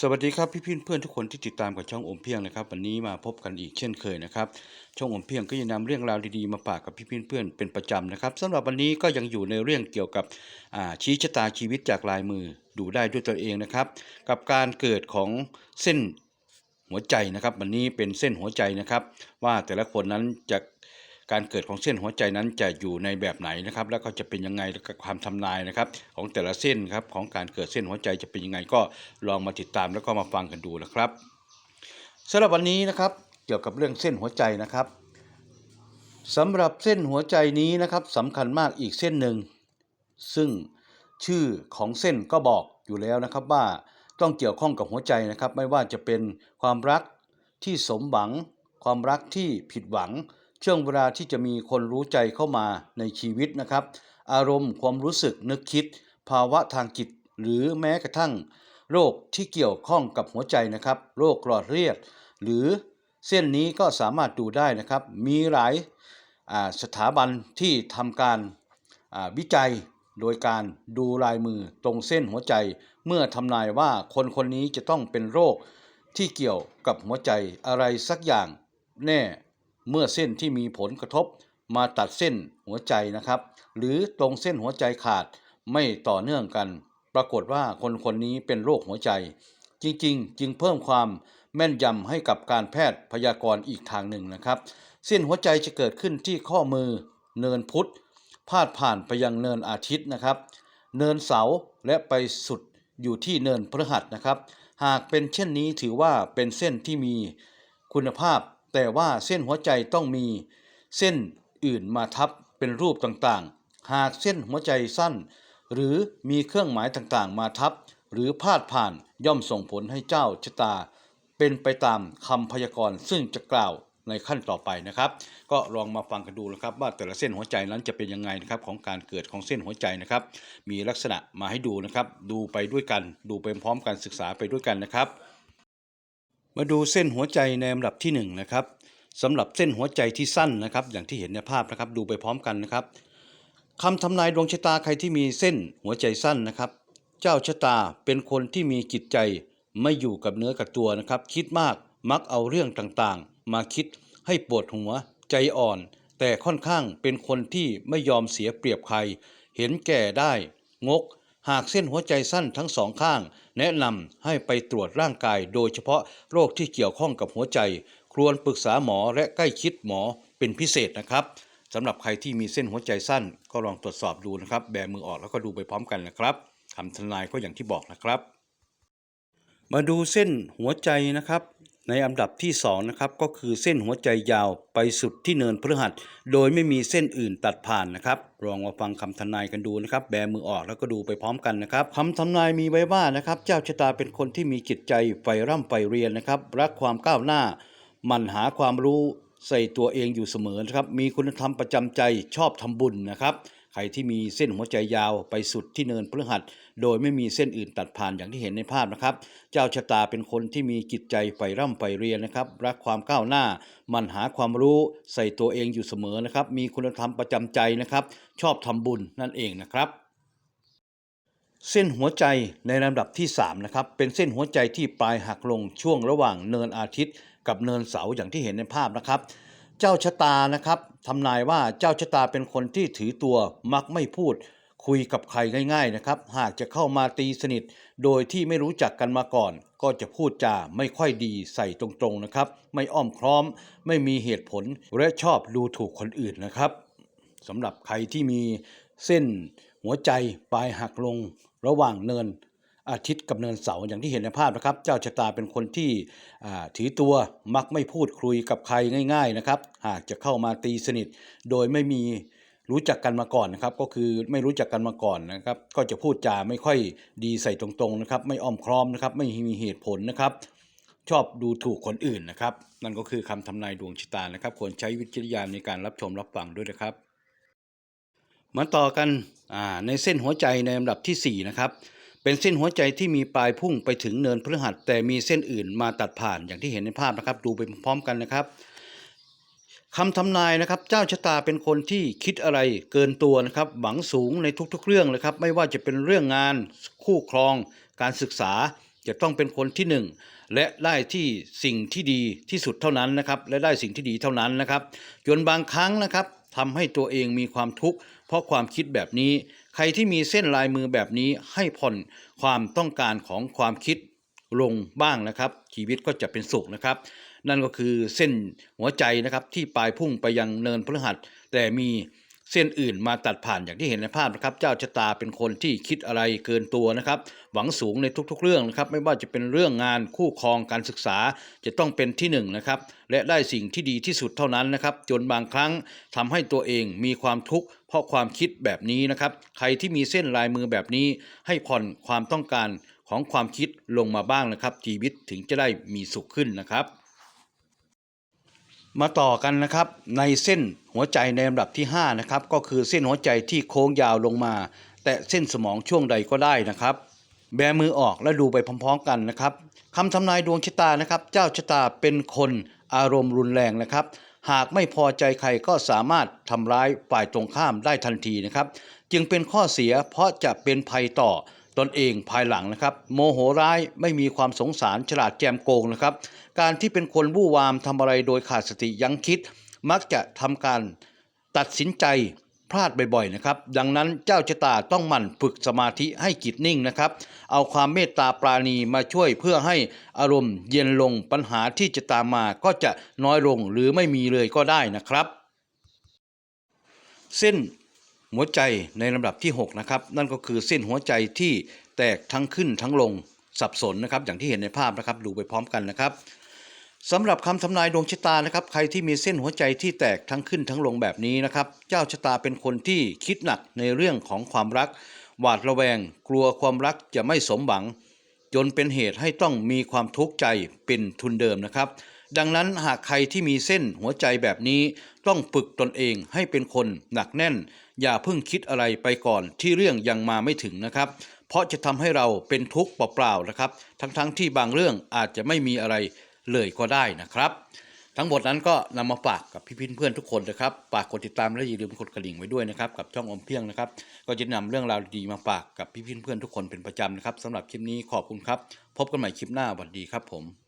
สวัสดีครับพี่พี่เพื่อนทุกคนที่ติดตามกับช่องอมเพียงนะครับ วันนี้มาพบกันอีกเช่นเคยนะครับช่องอมเพียงก็จะนำเรื่องราวดีๆมาฝากกับพี่พี่เพื่อนเป็นประจำนะครับสำหรับวันนี้ก็ยังอยู่ในเรื่องเกี่ยวกับชี้ชะตาชีวิตจากลายมือดูได้ด้วยตัวเองนะครับ กับการเกิดของเส้นหัวใจนะครับ วันนี้เป็นเส้นหัวใจนะครับ ว่าแต่ละคนนั้นจะ การเกิดของเส้นหัวใจนั้นจะอยู่ในแบบไหนนะครับ แล้วก็จะเป็นยังไงแล้วก็ความทำนายนะครับ ของแต่ละเส้นครับของการเกิดเส้นหัวใจจะเป็นยังไงก็ลองมาติดตามแล้วก็มาฟังกันดูนะครับสำหรับวันนี้นะครับ เกี่ยวกับเรื่องเส้นหัวใจนะครับสำหรับเส้นหัวใจนี้นะครับสำคัญมากอีกเส้นหนึ่ง ซึ่งชื่อของเส้นก็บอกอยู่แล้วนะครับว่าต้องเกี่ยวข้องกับหัวใจนะครับ ไม่ว่าจะเป็นความรักที่สมหวัง ความรักที่ผิดหวัง ช่วงเวลาที่จะมีคนรู้ใจเข้ามาในชีวิตนะครับ อารมณ์ความรู้สึกนึกคิด ภาวะทางจิต หรือแม้กระทั่ง โรคที่เกี่ยวข้องกับหัวใจนะครับ โรคหลอดเลือดหรือเส้นนี้ก็สามารถดูได้นะครับ มีหลายาสถาบันที่ทำการาวิจัยโดยการดูลายมือตรงเส้นหัวใจ เมื่อทำนายว่าคนคนนี้จะต้องเป็นโรคที่เกี่ยวกับหัวใจอะไรสักอย่างแน่ เมื่อเส้นที่มีผลกระทบมาตัดเส้นหัวใจนะครับ หรือตรงเส้นหัวใจขาดไม่ต่อเนื่องกัน ปรากฏว่าคนคนนี้เป็นโรคหัวใจ จริงๆ จึงเพิ่มความแม่นยำให้กับการแพทย์พยากรณ์อีกทางหนึ่งนะครับ เส้นหัวใจจะเกิดขึ้นที่ข้อมือ เนินพุทธพาดผ่านไปยังเนินอาทิตย์นะครับ เนินเสาและไปสุดอยู่ที่เนินพฤหัสนะครับ หากเป็นเช่นนี้ถือว่าเป็นเส้นที่มีคุณภาพ แต่ว่าเส้นหัวใจต้องมีเส้นอื่นมาทับเป็นรูปต่างๆ หากเส้นหัวใจสั้น หรือมีเครื่องหมายต่างๆ มาทับ หรือพาดผ่านย่อมส่งผลให้เจ้าชะตา เป็นไปตามคำพยากรณ์ซึ่งจะกล่าวในขั้นต่อไปนะครับ ก็ลองมาฟังกันดูนะครับ ว่าแต่ละเส้นหัวใจนั้นจะเป็นยังไงนะครับของการเกิดของเส้นหัวใจนะครับ มีลักษณะมาให้ดูนะครับ ดูไปด้วยกัน ดูไปพร้อมกันศึกษาไปด้วยกันนะครับ มาดูเส้นหัวใจในลำดับที่หนึ่งนะครับสำหรับเส้นหัวใจที่สั้นนะครับ อย่างที่เห็นในภาพนะครับ ดูไปพร้อมกันนะครับคำทำนายดวงชะตาใครที่มีเส้นหัวใจสั้นนะครับ เจ้าชะตาเป็นคนที่มีจิตใจไม่อยู่กับเนื้อกับตัวนะครับ คิดมากมักเอาเรื่องต่างๆ มาคิดให้ปวดหัวใจอ่อน แต่ค่อนข้างเป็นคนที่ไม่ยอมเสียเปรียบใคร เห็นแก่ได้ งก หากเส้นหัวใจสั้นทั้งสองข้าง แนะนำให้ไปตรวจร่างกายโดยเฉพาะโรคที่เกี่ยวข้องกับหัวใจ ควรปรึกษาหมอและใกล้ชิดหมอเป็นพิเศษนะครับสำหรับใครที่มีเส้นหัวใจสั้นก็ลองตรวจสอบดูนะครับ แบมือออกแล้วก็ดูไปพร้อมกันนะครับคำทนายก็อย่างที่บอกนะครับ มาดูเส้นหัวใจนะครับ ในอันดับที่2นะครับก็คือเส้นหัวใจยาวไปสุดที่เนินพฤหัส โดยไม่มีเส้นอื่นตัดผ่านนะครับลองมาฟังคำทนายกันดูนะครับ แบมือออกแล้วก็ดูไปพร้อมกันนะครับคำทำนายมีไว้ว่านะครับ เจ้าชะตาเป็นคนที่มีจิตใจใฝ่ร่ำใฝ่เรียนนะครับ รักความก้าวหน้า มั่นหาความรู้ใส่ตัวเองอยู่เสมอนะครับ มีคุณธรรมประจำใจชอบทำบุญนะครับ ใครที่มีเส้นหัวใจยาวไปสุดที่เนินพฤหัส โดยไม่มีเส้นอื่นตัดผ่านอย่างที่เห็นในภาพนะครับ เจ้าชะตาเป็นคนที่มีจิตใจใฝ่ร่ำใฝ่เรียนนะครับ รักความก้าวหน้า มันหาความรู้ใส่ตัวเองอยู่เสมอนะครับ มีคุณธรรมประจำใจนะครับ ชอบทำบุญนั่นเองนะครับเส้นหัวใจในลำดับที่3นะครับเป็นเส้นหัวใจที่ปลายหักลงช่วงระหว่างเนินอาทิตย์ กับเนินเสาอย่างที่เห็นในภาพนะครับ เจ้าชะตานะครับทำนายว่าเจ้าชะตาเป็นคนที่ถือตัวมักไม่พูด คุยกับใครง่าย ๆนะครับ หากจะเข้ามาตีสนิท โดยที่ไม่รู้จักกันมาก่อน ก็จะพูดจาไม่ค่อยดีใส่ตรงๆนะครับ ไม่อ้อมค้อม ไม่มีเหตุผลและชอบดูถูกคนอื่นนะครับสำหรับใครที่มีเส้นหัวใจปลายหักลงระหว่างเนิน อาทิตย์กับเนินเสาร์อย่างที่เห็นในภาพนะครับ เจ้าชะตาเป็นคนที่อ่าถือตัวมักไม่พูดคุยกับใครง่าย ๆนะครับ หากจะเข้ามาตีสนิท โดยไม่มีรู้จักกันมาก่อนนะครับ ก็คือไม่รู้จักกันมาก่อนนะครับ ก็จะพูดจาไม่ค่อยดีใส่ตรงๆนะครับ ไม่อ้อมค้อมนะครับ ไม่มีเหตุผลนะครับ ชอบดูถูกคนอื่นนะครับ นั่นก็คือคำทำนายดวงชะตานะครับ ควรใช้วิจารณญาณในการรับชมรับฟังด้วยนะครับมาต่อกันอ่าในเส้นหัวใจในลำดับทีสี่4นะครับ เป็นเส้นหัวใจที่มีปลายพุ่งไปถึงเนินพฤหัสแต่มีเส้นอื่นมาตัดผ่านอย่างที่เห็นในภาพนะครับ ดูไปพร้อมกันนะครับคำทำนายนะครับ เจ้าชะตาเป็นคนที่คิดอะไรเกินตัวนะครับ หวังสูงในทุกๆเรื่องเลยครับ ไม่ว่าจะเป็นเรื่องงานคู่ครอง การศึกษาจะต้องเป็นคนที่หนึ่งและได้ที่สิ่งที่ดีที่สุดเท่านั้นนะครับ และได้สิ่งที่ดีเท่านั้นนะครับ จนบางครั้งนะครับทำให้ตัวเองมีความทุกข์เพราะความคิดแบบนี้ ใครที่มีเส้นลายมือแบบนี้ให้ผ่อนความต้องการของความคิดลงบ้างนะครับ ชีวิตก็จะเป็นสุขนะครับ นั่นก็คือเส้นหัวใจนะครับที่ปลายพุ่งไปยังเนินพฤหัสแต่มี เส้นอื่นมาตัดผ่านอย่างที่เห็นในภาพนะครับ เจ้าชะตาเป็นคนที่คิดอะไรเกินตัวนะครับ หวังสูงในทุกๆเรื่องนะครับ ไม่ว่าจะเป็นเรื่องงานคู่ครองการศึกษาจะต้องเป็นที่หนึ่งนะครับ และได้สิ่งที่ดีที่สุดเท่านั้นนะครับ จนบางครั้งทำให้ตัวเองมีความทุกข์เพราะความคิดแบบนี้นะครับ ใครที่มีเส้นลายมือแบบนี้ ให้ผ่อนความต้องการของความคิดลงมาบ้างนะครับชีวิตถึงจะได้มีสุขขึ้นนะครับ มาต่อกันนะครับในเส้นหัวใจในลำดับที่5นะครับก็คือเส้นหัวใจที่โค้งยาวลงมา แต่เส้นสมองช่วงใดก็ได้นะครับ แบมือออกและดูไปพร้อมๆกันนะครับคำทำนายดวงชะตานะครับ เจ้าชะตาเป็นคนอารมณ์รุนแรงนะครับ หากไม่พอใจใครก็สามารถทำร้ายฝ่ายตรงข้ามได้ทันทีนะครับ จึงเป็นข้อเสียเพราะจะเป็นภัยต่อ ตนเองภายหลังนะครับ โมโหร้ายไม่มีความสงสารฉลาดแจมโกงนะครับ การที่เป็นคนวู่วามทำอะไรโดยขาดสติยั้งคิด มักจะทำการตัดสินใจพลาดบ่อยๆนะครับ ดังนั้นเจ้าชะตาต้องหมั่นฝึกสมาธิให้จิตนิ่งนะครับ เอาความเมตตาปราณีมาช่วยเพื่อให้อารมณ์เย็นลงปัญหาที่จะตามมาก็จะน้อยลงหรือไม่มีเลยก็ได้นะครับ เส้น หัวใจในลำดับที่ 6 นะครับ นั่นก็คือเส้นหัวใจที่แตกทั้งขึ้นทั้งลงสับสนนะครับ อย่างที่เห็นในภาพนะครับ ดูไปพร้อมกันนะครับสำหรับคำทำนายดวงชะตานะครับ ใครที่มีเส้นหัวใจที่แตกทั้งขึ้นทั้งลงแบบนี้นะครับ เจ้าชะตาเป็นคนที่คิดหนักในเรื่องของความรัก หวาดระแวง กลัวความรักจะไม่สมหวัง จนเป็นเหตุให้ต้องมีความทุกข์ใจเป็นทุนเดิมนะครับ ดังนั้นหากใครที่มีเส้นหัวใจแบบนี้ต้องฝึกตนเองให้เป็นคนหนักแน่น อย่าเพิ่งคิดอะไรไปก่อนที่เรื่องยังมาไม่ถึงนะครับ เพราะจะทำให้เราเป็นทุกข์เปล่าๆนะครับ ทั้งๆที่บางเรื่องอาจจะไม่มีอะไรเลยก็ได้นะครับ ทั้งหมดนั้นก็นำมาฝากกับพี่ๆเพื่อนทุกคนนะครับฝากกดติดตามและอย่าลืมกดกระดิ่งไว้ด้วยนะครับกับช่องอมเพียงนะครับ ก็จะนำเรื่องราวดีๆมาฝากกับพี่ๆเพื่อนทุกคนเป็นประจำนะครับสำหรับคลิปนี้ขอบคุณครับ พบกันใหม่คลิปหน้าสวัสดีครับผม